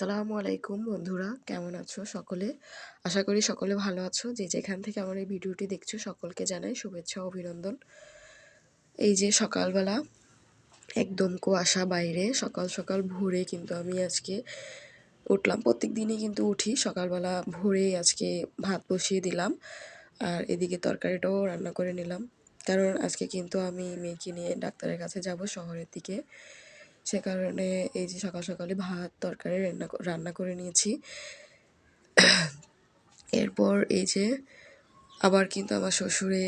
আসসালামু আলাইকুম বন্ধুরা, কেমন আছো সকলে? আশা করি সকলে ভালো আছো। যে যেখান থেকে আমার এই ভিডিওটি দেখছ সকলকে জানাই শুভেচ্ছা অভিনন্দন। এই যে সকালবেলা একদম কুয়াশা বাইরে, সকাল সকাল ভোরে কিন্তু আমি আজকে উঠলাম। প্রত্যেক দিনই কিন্তু উঠি, সকালবেলা ভোরে আজকে ভাত বসিয়ে দিলাম আর এদিকে তরকারিটাও রান্না করে নিলাম। কারণ আজকে কিন্তু আমি মেয়েকে নিয়ে ডাক্তারের কাছে যাব শহরের দিকে। সে কারণে এই যে সকাল সকালে ভাত তরকারি রান্না রান্না করে নিয়েছি। এরপর এই যে আবার কিন্তু আমার শ্বশুরে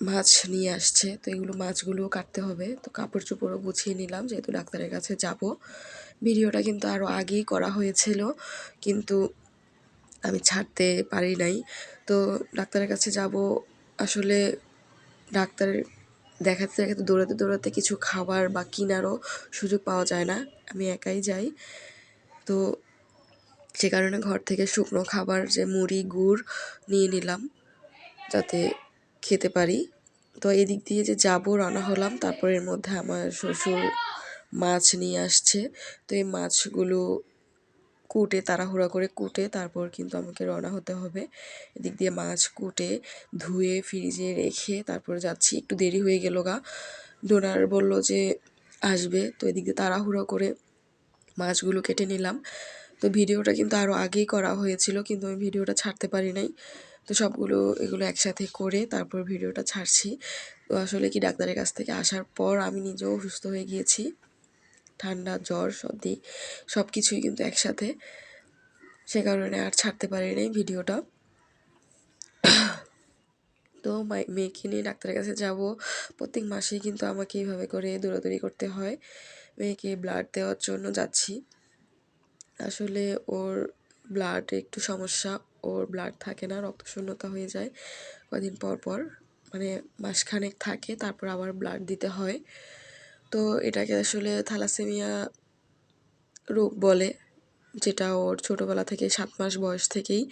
মাছ নিয়ে আসছে, তো এগুলো মাছগুলো কাটতে হবে। তো কাপড় চোপড়ও গুছিয়ে নিলাম, যেহেতু ডাক্তারের কাছে যাব। ভিডিওটা কিন্তু আরও আগেই করা হয়েছিল, কিন্তু আমি ছাড়তে পারি নাই। তো ডাক্তারের কাছে যাব, আসলে ডাক্তারের দেখাতে দেখাতে দৌড়াতে দৌড়াতে কিছু খাবার বা কেনারও সুযোগ পাওয়া যায় না। আমি একাই যাই। তো সে কারণে ঘর থেকে শুকনো খাবার যে মুড়ি, গুড় নিয়ে নিলাম যাতে খেতে পারি। তো এদিক দিয়ে যে যাব রান্না হলাম, তারপর এর মধ্যে আমার শ্বশুর মাছ নিয়ে আসছে। তো এই মাছগুলো কুটে, তাড়াহুড়া করে কুটে, তারপর কিন্তু আমাকে রওনা হতে হবে। এদিক দিয়ে মাছ কুটে, ধুয়ে, ফ্রিজে রেখে তারপর যাচ্ছি। একটু দেরি হয়ে গেল গা। ডোনার বলল যে আসবে। তো এদিক দিয়ে তাড়াহুড়ো করে মাছগুলো কেটে নিলাম। তো ভিডিওটা কিন্তু আরও আগেই করা হয়েছিল, কিন্তু আমি ভিডিওটা ছাড়তে পারি নাই। তো সবগুলো এগুলো একসাথে করে তারপর ভিডিওটা ছাড়ছি। তো আসলে কি ডাক্তারের কাছ থেকে আসার পর আমি নিজেও সুস্থ হয়ে গিয়েছি। ঠান্ডা, জ্বর, সর্দি সব কিছুই কিন্তু একসাথে। সে কারণে আর ছাড়তে পারি নাই ভিডিওটা। তো মেয়েকে নিয়ে ডাক্তারের কাছে যাব। প্রত্যেক মাসেই কিন্তু আমাকে এইভাবে করে দৌড়াদৌড়ি করতে হয়। মেয়েকে ব্লাড দেওয়ার জন্য যাচ্ছি। আসলে ওর ব্লাড একটু সমস্যা। ওর ব্লাড থাকে না রক্তশূন্যতা হয়ে যায় কদিন পর পর। মানে মাসখানেক থাকে, তারপর আবার ব্লাড দিতে হয়। তো এটাকে আসলে থ্যালাসেমিয়া রোগ বলে, যেটা ওর ছোটোবেলা থেকে সাত মাস বয়স থেকেই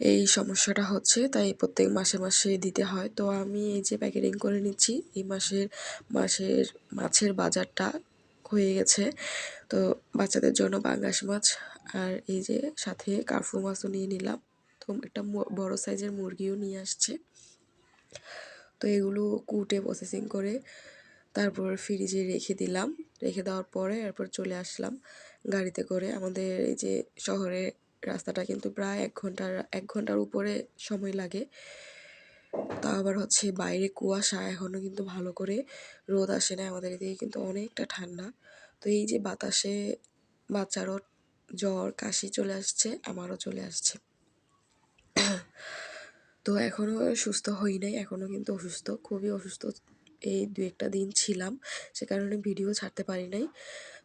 এই সমস্যাটা হচ্ছে। তাই প্রত্যেক মাসে মাসে দিতে হয়। তো আমি এই যে প্যাকেটিং করে নিচ্ছি, এই মাসের মাসের, মাছের বাজারটা হয়ে গেছে। তো বাচ্চাদের জন্য বাঙ্গাস মাছ আর এই যে সাথে কার্ফু মাছও নিয়ে নিলাম। তো একটা বড় সাইজের মুরগিও নিয়ে আসছে। তো এগুলো কুটে প্রসেসিং করে তারপর ফ্রিজে রেখে দিলাম। রেখে দেওয়ার পরে এরপর চলে আসলাম গাড়িতে করে। আমাদের এই যে শহরে রাস্তাটা কিন্তু প্রায় এক ঘণ্টার এক ঘণ্টার উপরে সময় লাগে। তা আবার হচ্ছে বাইরে কুয়াশা এখনও কিন্তু ভালো করে রোদ আসে না আমাদের এদিকে কিন্তু অনেকটা ঠান্ডা। তো এই যে বাতাসে বাচ্চারও জ্বর, কাশি চলে আসছে, আমারও চলে আসছে। তো এখনও সুস্থ হই নাই এখনও কিন্তু অসুস্থ, খুবই অসুস্থ। এই দু একটা দিন ছিলাম, সে কারণে ভিডিও ছাড়তে পারি নাই।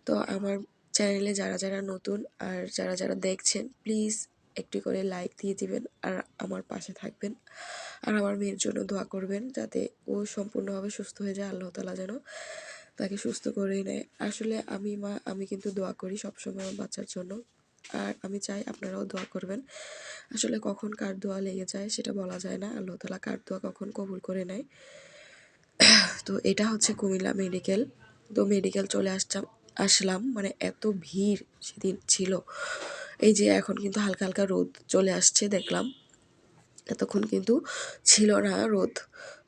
তো আমার চ্যানেলে যারা যারা নতুন আর যারা যারা দেখছেন প্লিজ একটি করে লাইক দিয়ে দিবেন আর আমার পাশে থাকবেন। আর আমার মেয়ের জন্য দোয়া করবেন যাতে ও সম্পূর্ণভাবে সুস্থ হয়ে যায়, আল্লাহ তালা যেন তাকে সুস্থ করেই নেয়। আসলে আমি মা, আমি কিন্তু দোয়া করি সবসময় আমার বাচ্চার জন্য। আর আমি চাই আপনারাও দোয়া করবেন। আসলে কখন কার দোয়া লেগে যায় সেটা বলা যায় না। আল্লাহ তালা কার দোয়া কখন কবুল করে নেয়। তো এটা হচ্ছে কুমিল্লা মেডিকেল। তো মেডিকেল চলে আসতাম, আসলাম। মানে এত ভিড় সেদিন ছিল। এই যে এখন কিন্তু হালকা হালকা রোদ চলে আসছে দেখলাম। এতক্ষণ কিন্তু ছিল না রোদ।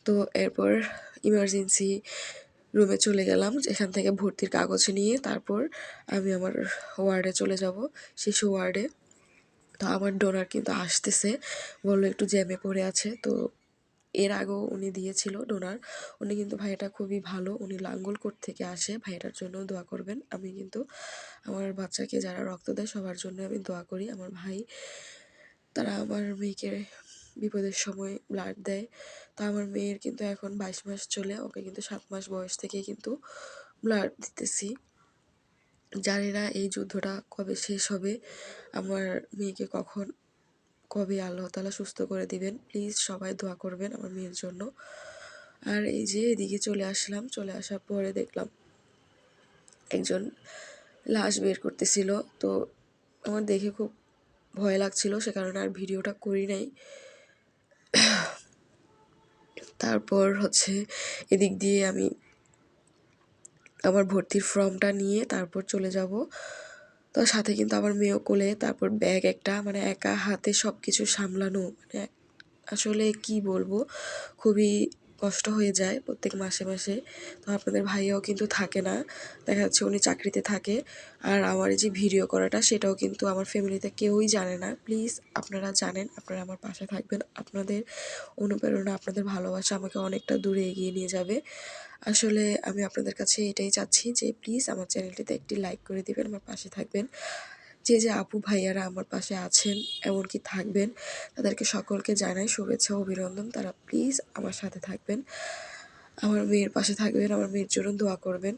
তো এরপর ইমার্জেন্সি রুমে চলে গেলাম এখান থেকে ভর্তির কাগজ নিয়ে তারপর আমি আমার ওয়ার্ডে চলে যাব, শিশু ওয়ার্ডে। তো আমার ডোনার কিন্তু আসতেছে, বলল একটু জ্যামে পড়ে আছে। তো এর আগেও উনি দিয়েছিল ডোনার উনি কিন্তু ভাইয়াটা খুবই ভালো, উনি লাঙ্গলকোট থেকে আসে, ভাইয়াটার জন্য দোয়া করবেন। আমি কিন্তু আমার বাচ্চাকে যারা রক্ত দেয় সবার জন্য আমি দোয়া করি। আমার ভাই, তারা আমার মেয়েকে বিপদের সময় ব্লাড দেয়। তা আমার মেয়ের কিন্তু এখন বাইশ মাস চলে, ওকে কিন্তু সাত মাস বয়স থেকে কিন্তু ব্লাড দিতেছি। জানি না এই যুদ্ধটা কবে শেষ হবে। আমার মেয়েকে কখন কবে আল্লাহ তালা সুস্থ করে দিবেন। প্লিজ সবাই দোয়া করবেন আমার মেয়ের জন্য। আর এই যে এদিকে চলে আসলাম, চলে আসার পরে দেখলাম একজন লাশ বের করতেছিল। তো আমার দেখে খুব ভয় লাগছিল, সে কারণে আর ভিডিওটা করি নাই। তারপর হচ্ছে এদিক দিয়ে আমি আমার ভর্তির ফর্মটা নিয়ে তারপর চলে যাব। তো সাথে কিন্তু আমার মেয়েও কোলে, তারপর ব্যাগ একটা মানে একা হাতে সব কিছু সামলানো মানে আসলে কি বলব? খুবই কষ্ট হয়ে যায় প্রত্যেক মাসে মাসে। তো আপনাদের ভাইয়াও কিন্তু থাকে না। দেখা যাচ্ছে উনি চাকরিতে থাকে। আর আমার যে ভিডিও করাটা, সেটাও কিন্তু আমার ফ্যামিলিতে কেউই জানে না। প্লিজ আপনারা জানেন, আপনারা আমার পাশে থাকবেন। আপনাদের অনুপ্রেরণা, আপনাদের ভালোবাসা আমাকে অনেকটা দূরে এগিয়ে নিয়ে যাবে। আসলে আমি আপনাদের কাছে এটাই চাচ্ছি যে, প্লিজ আমার চ্যানেলটিতে একটি লাইক করে দিবেন, আমার পাশে থাকবেন। যে যে আপু ভাইয়ারা আমার পাশে আছেন, এমনকি থাকবেন, তাদেরকে সকলকে জানাই শুভেচ্ছা অভিনন্দন। তারা প্লিজ আমার সাথে থাকবেন। আমার মেয়ের পাশে থাকবেন, আমার মেয়ের জন্য দোয়া করবেন।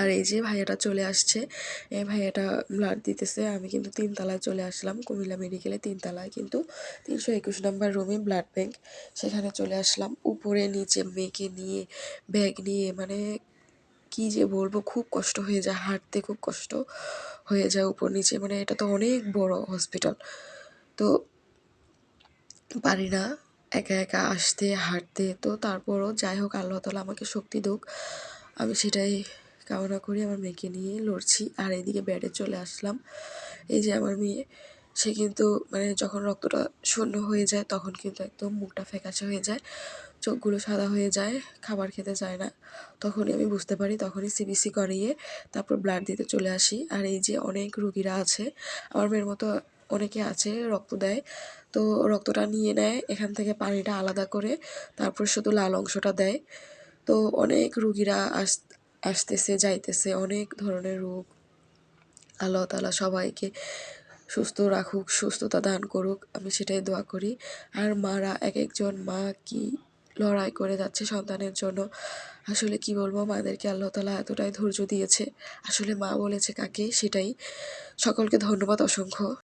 আর এই যে ভাইয়াটা চলে আসছে, এই ভাইয়াটা ব্লাড দিতেছে, আমি কিন্তু তিনতলায় চলে আসলাম, কুমিল্লা মেডিকেলে তিনতলায়। কিন্তু তিনশো একুশ নম্বর রুমে ব্লাড ব্যাংক, সেখানে চলে আসলাম। উপরে, নিচে মেয়েকে নিয়ে, ব্যাগ নিয়ে মানে কি যে বলব, খুব কষ্ট হয়ে যায়, হাঁটতে খুব কষ্ট হয়ে যায় উপর নিচে। মানে এটা তো অনেক বড় হসপিটাল তো পারি না একা একা আসতে, হাঁটতে। তো তারপরও যাই হোক, আল্লাহ তালা আমাকে শক্তি দোক। আমি সেটাই কামনা করি, আমার মেয়েকে নিয়ে লড়ছি। আর এইদিকে বেডে চলে আসলাম। এই যে আমার মেয়ে, সে কিন্তু মানে যখন রক্তটা শূন্য হয়ে যায়, তখন কিন্তু একদম মুখটা ফ্যাকাশে হয়ে যায়। চোখগুলো সাদা হয়ে যায়, খাবার খেতে চায় না। তখনই আমি বুঝতে পারি, তখনই সিবিসি করিয়ে তারপর ব্লাড দিতে চলে আসি। আর এই যে অনেক রুগীরা আছে, আমার মেয়ের মতো অনেকে আছে, রক্ত দেয়। তো রক্তটা নিয়ে নেয়, এখান থেকে পানিটা আলাদা করে তারপর শুধু লাল অংশটা দেয়। তো অনেক রুগীরা আস, আসতেছে, যাইতেছে, অনেক ধরনের রোগ। আল্লাহ তালা সবাইকে সুস্থ রাখুক, সুস্থতা দান করুক, আমি সেটাই দোয়া করি। আর মারা, এক একজন মা কি লড়াই করে যাচ্ছে সন্তানের জন্য। আসলে কি বলব, মাদেরকে আল্লাহ তালা এতটাই ধৈর্য দিয়েছে। আসলে মা বলেছে কাকে? সেটাই। সকলকে ধন্যবাদ অসংখ্য।